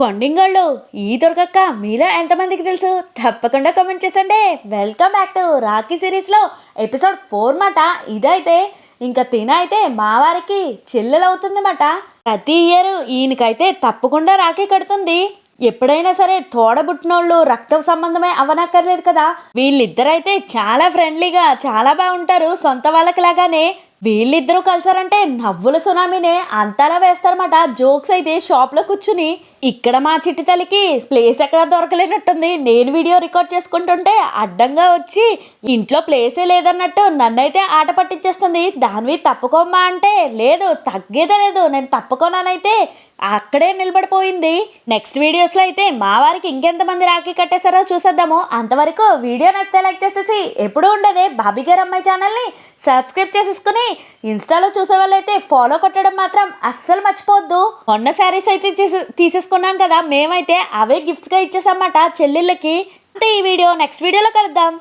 కొండింగోళ్ళు ఈ దొరకక్క మీలో ఎంతమందికి తెలుసు? తప్పకుండా కామెంట్ చేసండి. వెల్కమ్ బ్యాక్ టు రాఖీ సిరీస్లో ఎపిసోడ్ ఫోర్ మాట. ఇదైతే ఇంకా తిన అయితే మా వారికి ప్రతి ఇయర్ ఈయనకైతే తప్పకుండా రాఖీ కడుతుంది. ఎప్పుడైనా సరే తోడబుట్టినోళ్ళు రక్త సంబంధమే అవనక్కర్లేదు కదా. వీళ్ళిద్దరైతే చాలా ఫ్రెండ్లీగా చాలా బాగుంటారు. సొంత వాళ్ళకి లాగానే వీళ్ళిద్దరూ కలిసారంటే నవ్వుల సునామీనే అంతలా వేస్తారన్నమాట. జోక్స్ అయితే షాప్లో కూర్చుని ఇక్కడ మా చిట్టి తల్లికి ప్లేస్ ఎక్కడ దొరకలేనట్టుంది. నేను వీడియో రికార్డ్ చేసుకుంటుంటే అడ్డంగా వచ్చి ఇంట్లో ప్లేసే లేదన్నట్టు నన్నైతే ఆట పట్టించేస్తుంది. దానివి తప్పుకోమ్మా అంటే లేదు తగ్గేదే లేదు. నేను తప్పుకోనానైతే అక్కడే నిలబడిపోయింది. నెక్స్ట్ వీడియోస్లో అయితే మా వారికి ఇంకెంతమంది రాఖీ కట్టేశారో చూసేద్దాము. అంతవరకు వీడియో నచ్చితే లైక్ చేసేసి ఎప్పుడు ఉండదే బాబీ గారు అమ్మాయి ఛానల్ని సబ్స్క్రైబ్ చేసేసుకుని ఇన్స్టాలో చూసే వాళ్ళైతే ఫాలో కొట్టడం మాత్రం అస్సలు మర్చిపోవద్దు. మొన్న శారీస్ అయితే తీసే- తీసేసుకున్నాం కదా మేమైతే అవే గిఫ్ట్స్గా ఇచ్చేసామాట. చెల్లెళ్ళకి. అంతే ఈ వీడియో. నెక్స్ట్ వీడియోలో కలుద్దాం.